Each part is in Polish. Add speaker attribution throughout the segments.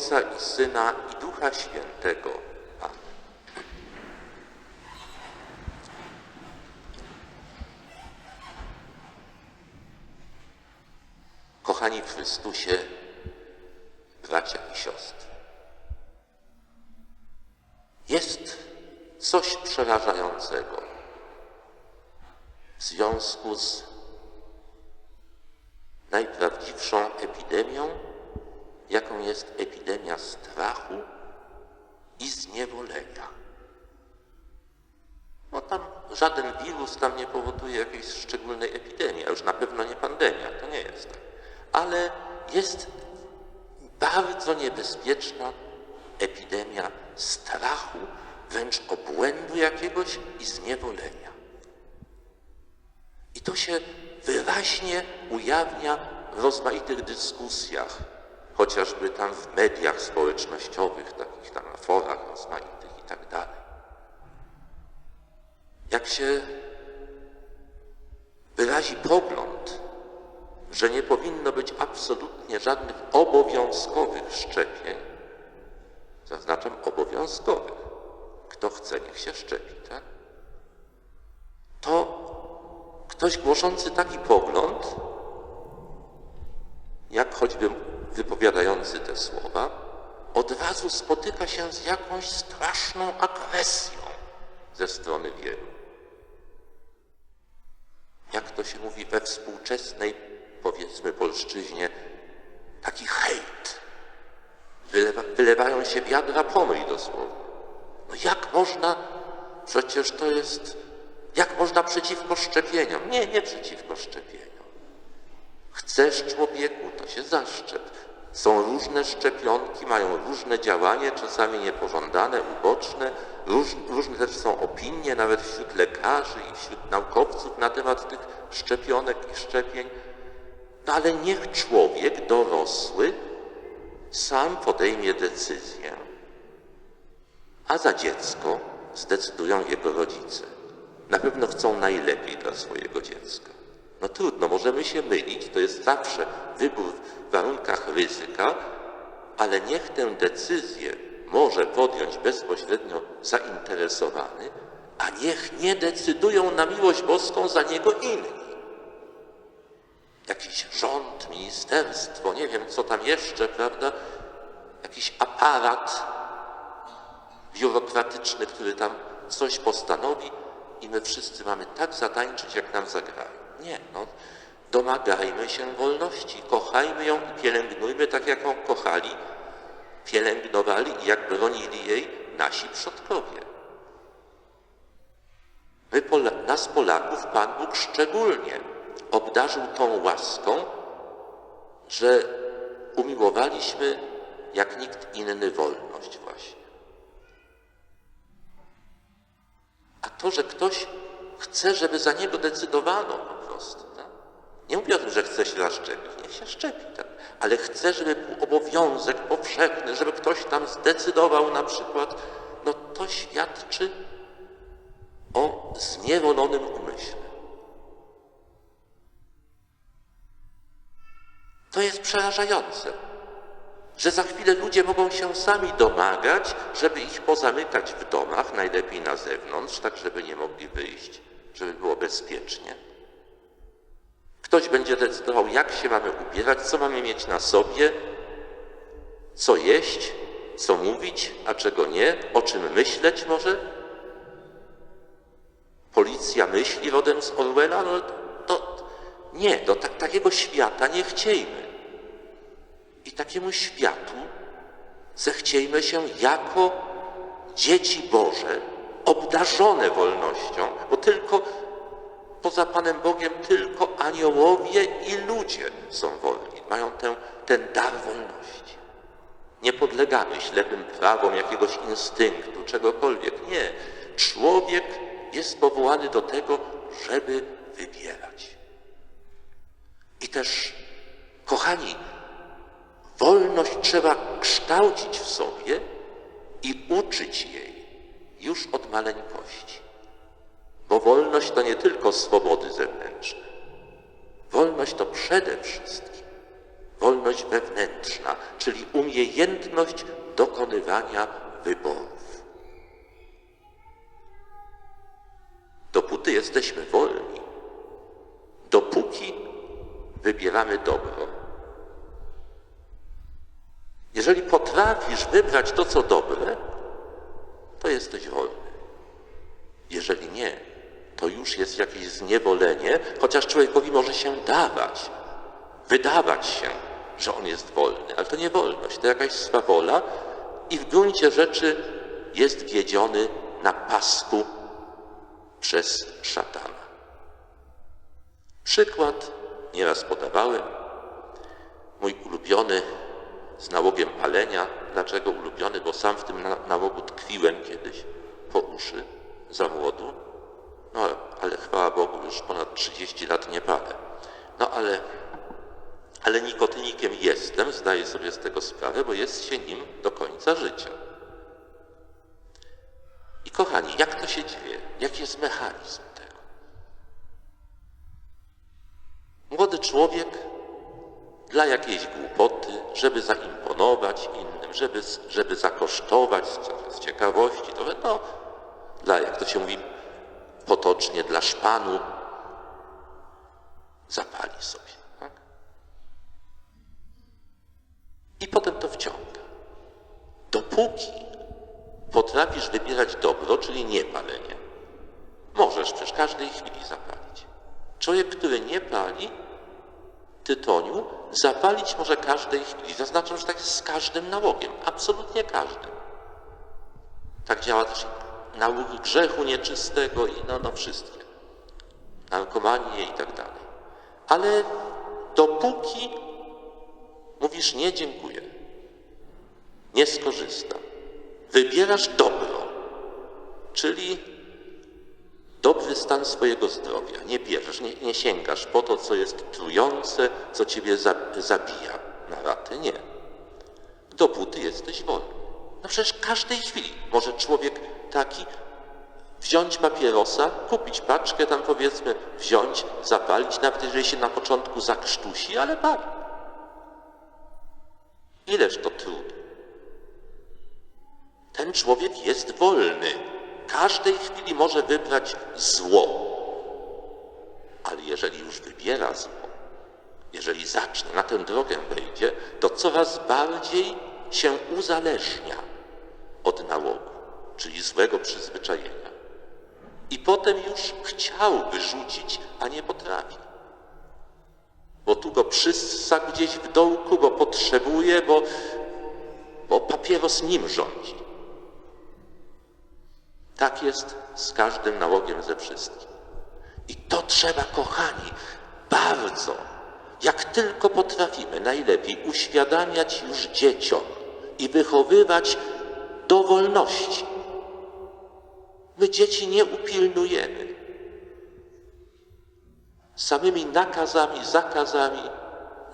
Speaker 1: Ojca i Syna i Ducha Świętego. Kochani w Chrystusie, bracia i siostry, jest coś przerażającego w związku z najprawdziwszą epidemią, jaką jest epidemia strachu i zniewolenia. No tam żaden wirus tam nie powoduje jakiejś szczególnej epidemii, a już na pewno nie pandemia, to nie jest. Ale jest bardzo niebezpieczna epidemia strachu, wręcz obłędu jakiegoś i zniewolenia. I to się wyraźnie ujawnia w rozmaitych dyskusjach, chociażby tam w mediach społecznościowych, takich tam na forach rozmaitych i tak dalej. Jak się wyrazi pogląd, że nie powinno być absolutnie żadnych obowiązkowych szczepień, zaznaczam obowiązkowych, kto chce, niech się szczepi, tak? To ktoś głoszący taki pogląd, jak choćby wypowiadający te słowa, od razu spotyka się z jakąś straszną agresją ze strony wielu. Jak to się mówi we współczesnej, powiedzmy, polszczyźnie, taki hejt. Wylewa, wylewają się wiadra pomyj dosłownie. No jak można, przecież to jest, jak można przeciwko szczepieniom? Nie, nie przeciwko szczepieniom. Chcesz człowieku, to się zaszczep. Są różne szczepionki, mają różne działanie, czasami niepożądane, uboczne. Róż, różne też są opinie, nawet wśród lekarzy i wśród naukowców na temat tych szczepionek i szczepień. No ale niech człowiek dorosły sam podejmie decyzję, a za dziecko zdecydują jego rodzice. Na pewno chcą najlepiej dla swojego dziecka. No trudno, możemy się mylić, to jest zawsze wybór w warunkach ryzyka, ale niech tę decyzję może podjąć bezpośrednio zainteresowany, a niech nie decydują na miłość boską za niego inni. Jakiś rząd, ministerstwo, nie wiem co tam jeszcze, prawda? Jakiś aparat biurokratyczny, który tam coś postanowi i my wszyscy mamy tak zatańczyć, jak nam zagrają. Nie, no, domagajmy się wolności, kochajmy ją i pielęgnujmy tak, jak ją kochali, pielęgnowali i jak bronili jej nasi przodkowie. My, Pola, nas Polaków, Pan Bóg szczególnie obdarzył tą łaską, że umiłowaliśmy jak nikt inny wolność właśnie. A to, że ktoś chce, żeby za niego decydowano po tak? nie mówię o tym, że chce się zaszczepić, niech się szczepi, tak? ale chce, żeby był obowiązek powszechny, żeby ktoś tam zdecydował na przykład, no to świadczy o zniewolonym umyśle. To jest przerażające, że za chwilę ludzie mogą się sami domagać, żeby ich pozamykać w domach, najlepiej na zewnątrz, tak żeby nie mogli wyjść, żeby było bezpiecznie. Ktoś będzie decydował, jak się mamy ubierać, co mamy mieć na sobie, co jeść, co mówić, a czego nie, o czym myśleć może. Policja myśli rodem z Orwella, no to nie, do ta, takiego świata nie chciejmy. I takiemu światu zechciejmy się jako dzieci Boże, obdarzone wolnością, bo tylko poza Panem Bogiem tylko aniołowie i ludzie są wolni, mają ten, ten dar wolności. Nie podlegamy ślepym prawom jakiegoś instynktu, czegokolwiek. Nie. Człowiek jest powołany do tego, żeby wybierać. I też, kochani, wolność trzeba kształcić w sobie i uczyć jej już od maleńkości. Bo wolność to nie tylko swobody zewnętrzne. Wolność to przede wszystkim wolność wewnętrzna, czyli umiejętność dokonywania wyborów. Dopóty jesteśmy wolni, dopóki wybieramy dobro. Jeżeli potrafisz wybrać to, co dobre, to jesteś wolny. Jeżeli nie, to już jest jakieś zniewolenie, chociaż człowiekowi może się dawać, wydawać się, że on jest wolny, ale to nie wolność, to jakaś swawola i w gruncie rzeczy jest wiedziony na pasku przez szatana. Przykład nieraz podawałem. Mój ulubiony z nałogiem palenia. Dlaczego ulubiony? Bo sam w tym na- nałogu tkwiłem kiedyś po uszy za młodu. No ale chwała Bogu, już ponad 30 lat nie palę. No ale, ale nikotynikiem jestem, zdaję sobie z tego sprawę, bo jest się nim do końca życia. I kochani, jak to się dzieje? Jaki jest mechanizm tego? Młody człowiek dla jakiejś głupoty, żeby zaimponować innym, żeby, żeby zakosztować z, z ciekawości, to no, dla, jak to się mówi potocznie, dla szpanu, zapali sobie. Tak? I potem to wciąga. Dopóki potrafisz wybierać dobro, czyli nie palenie, możesz przecież każdej chwili zapalić. Człowiek, który nie pali tytoniu, zapalić może każdej chwili. Zaznaczam, że tak jest z każdym nałogiem, absolutnie każdym. Tak działa też nałóg grzechu nieczystego i no, no wszystkie. Narkomanie i tak dalej. Ale dopóki mówisz nie dziękuję, nie skorzystam, wybierasz dobro, czyli dobry stan swojego zdrowia. Nie bierzesz, nie, nie sięgasz po to, co jest trujące, co ciebie za, zabija na raty. Nie. Dopóty jesteś wolny. No przecież każdej chwili może człowiek taki wziąć papierosa, kupić paczkę, tam powiedzmy, wziąć, zapalić, nawet jeżeli się na początku zakrztusi, ale pali. Ileż to trudu. Ten człowiek jest wolny. Każdej chwili może wybrać zło. Ale jeżeli już wybiera zło, jeżeli zacznie, na tę drogę wejdzie, to coraz bardziej się uzależnia od nałogu, czyli złego przyzwyczajenia. I potem już chciałby rzucić, a nie potrafi. Bo tu go przyssa gdzieś w dołku, bo potrzebuje, bo, bo papieros nim rządzi. Tak jest z każdym nałogiem ze wszystkim. I to trzeba, kochani, bardzo, jak tylko potrafimy, najlepiej uświadamiać już dzieciom i wychowywać do wolności. My dzieci nie upilnujemy. Samymi nakazami, zakazami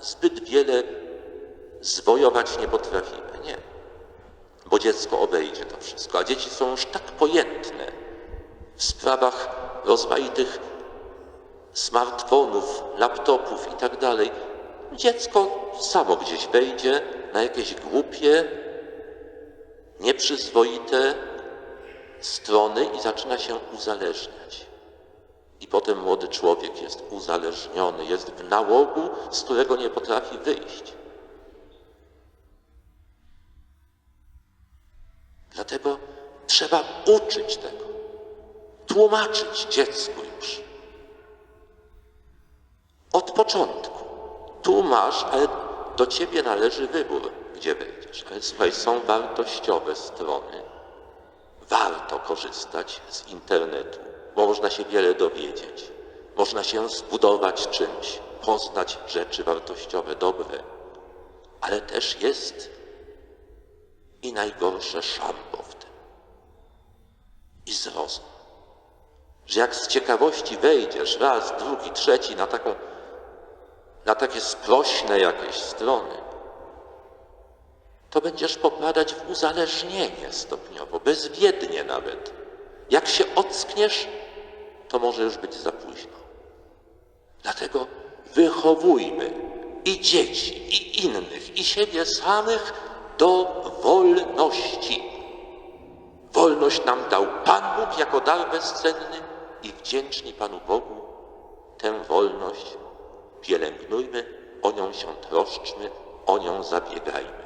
Speaker 1: zbyt wiele zwojować nie potrafimy. Nie bo dziecko obejdzie to wszystko. A dzieci są już tak pojętne w sprawach rozmaitych smartfonów, laptopów i tak dalej. Dziecko samo gdzieś wejdzie na jakieś głupie, nieprzyzwoite strony i zaczyna się uzależniać. I potem młody człowiek jest uzależniony, jest w nałogu, z którego nie potrafi wyjść. Dlatego trzeba uczyć tego, tłumaczyć dziecku już. Od początku. Tu masz, ale do ciebie należy wybór, gdzie wejdziesz. Ale słuchaj, są wartościowe strony. Warto korzystać z internetu, bo można się wiele dowiedzieć. Można się zbudować czymś, poznać rzeczy wartościowe, dobre. Ale też jest i najgorsze szambo w tym. I zrozum, że jak z ciekawości wejdziesz raz, drugi, trzeci na taką, na takie sprośne jakieś strony, to będziesz popadać w uzależnienie stopniowo, bezwiednie nawet. Jak się ockniesz, to może już być za późno. Dlatego wychowujmy i dzieci, i innych, i siebie samych do wolności. Wolność nam dał Pan Bóg jako dar bezcenny i wdzięczni Panu Bogu tę wolność pielęgnujmy, o nią się troszczmy, o nią zabiegajmy.